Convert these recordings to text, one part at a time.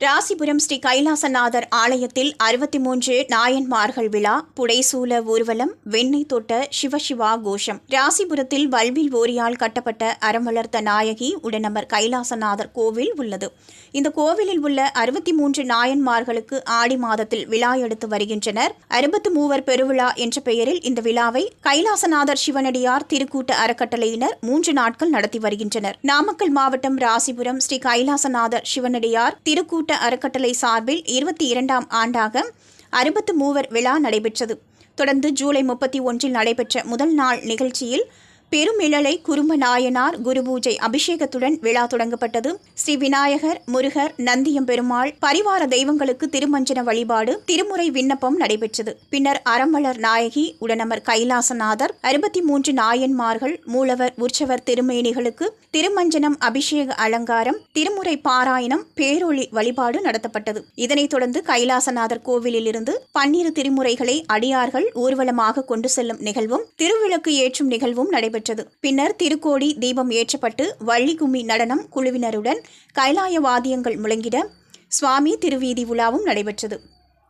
ராசிபுரம் ஸ்ரீ கைலாசநாதர் ஆலயத்தில் அறுபத்தி மூன்று நாயன்மார்கள் விழா புடைசூல ஊர்வலம் வெண்ணெய் தொட்ட சிவசிவா கோஷம். ராசிபுரத்தில் வல்வில் ஓரியால் கட்டப்பட்ட அறம் வளர்த்த நாயகி உடனமர் கைலாசநாதர் கோவில் உள்ளது. இந்த கோவிலில் உள்ள அறுபத்தி மூன்று நாயன்மார்களுக்கு ஆடி மாதத்தில் விழா எடுத்து வருகின்றனர். அறுபத்து மூவர் பெருவிழா என்ற பெயரில் இந்த விழாவை கைலாசநாதர் சிவனடியார் திருக்கூட்ட அறக்கட்டளையினர் மூன்று நாட்கள் நடத்தி வருகின்றனர். நாமக்கல் மாவட்டம் ராசிபுரம் ஸ்ரீ கைலாசநாதர் சிவனடியார் திருக்கூட்ட அறக்கட்டளை சார்பில் இருபத்தி இரண்டாம் ஆண்டாக அறுபத்து மூவர் விழா நடைபெற்றது. தொடர்ந்து ஜூலை முப்பத்தி ஒன்றில் நடைபெற்ற முதல் நாள் நிகழ்ச்சியில் பெருமிழலை குறும்பநாயனார் குருபூஜை அபிஷேகத்துடன் விழா தொடங்கப்பட்டது. ஸ்ரீ விநாயகர் முருகர் நந்தியம்பெருமாள் பரிவார தெய்வங்களுக்கு திருமஞ்சன வழிபாடு திருமுறை விண்ணப்பம் நடைபெற்றது. பின்னர் அறமலர் நாயகி உடனமர் கைலாசநாதர் அறுபத்தி மூன்று நாயன்மார்கள் மூலவர் உற்சவர் திருமேனிகளுக்கு திருமஞ்சனம் அபிஷேக அலங்காரம் திருமுறை பாராயணம் பேரொளி வழிபாடு நடத்தப்பட்டது. இதனைத் தொடர்ந்து கைலாசநாதர் கோவிலிலிருந்து பன்னிரு திருமுறைகளை அடியார்கள் ஊர்வலமாக கொண்டு செல்லும் நிகழ்வும் திருவிளக்கு ஏற்றும் நிகழ்வும் நடைபெற்றது. நடைபெற்றது. பின்னர் திருக்கோடி தீபம் ஏற்றப்பட்டு வள்ளி கும்மி நடனம் குழுவினருடன் கைலாய வாத்தியங்கள் முழங்கிட சுவாமி திருவீதி உலாவும் நடைபெற்றது.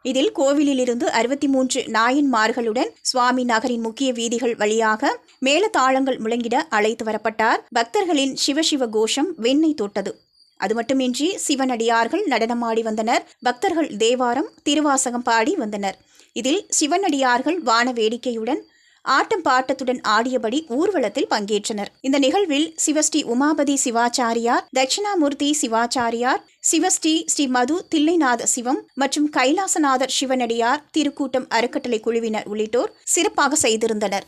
இதில் கோவிலிலிருந்து அறுபத்தி மூன்று நாயன்மார்களுடன் சுவாமி நகரின் முக்கிய வீதிகள் வழியாக மேலதாளங்கள் முழங்கிட அழைத்து வரப்பட்டார். பக்தர்களின் சிவசிவ கோஷம் வெண்ணை தொட்டது. அது மட்டுமின்றி சிவனடியார்கள் நடனமாடி வந்தனர். பக்தர்கள் தேவாரம் திருவாசகம் பாடி வந்தனர். இதில் சிவனடியார்கள் வான வேடிக்கையுடன் ஆட்டம் பாட்டத்துடன் ஆடியபடி ஊர்வலத்தில் பங்கேற்றனர். இந்த நிகழ்வில் சிவஸ்ரீ உமாபதி சிவாச்சாரியார் தட்சிணாமூர்த்தி சிவாச்சாரியார் சிவஸ்ரீ ஸ்ரீ மது தில்லைநாத சிவம் மற்றும் கைலாசநாதர் சிவனடியார் திருக்கூட்டம் அறக்கட்டளை குழுவினர் உள்ளிட்டோர் சிறப்பாக செய்திருந்தனர்.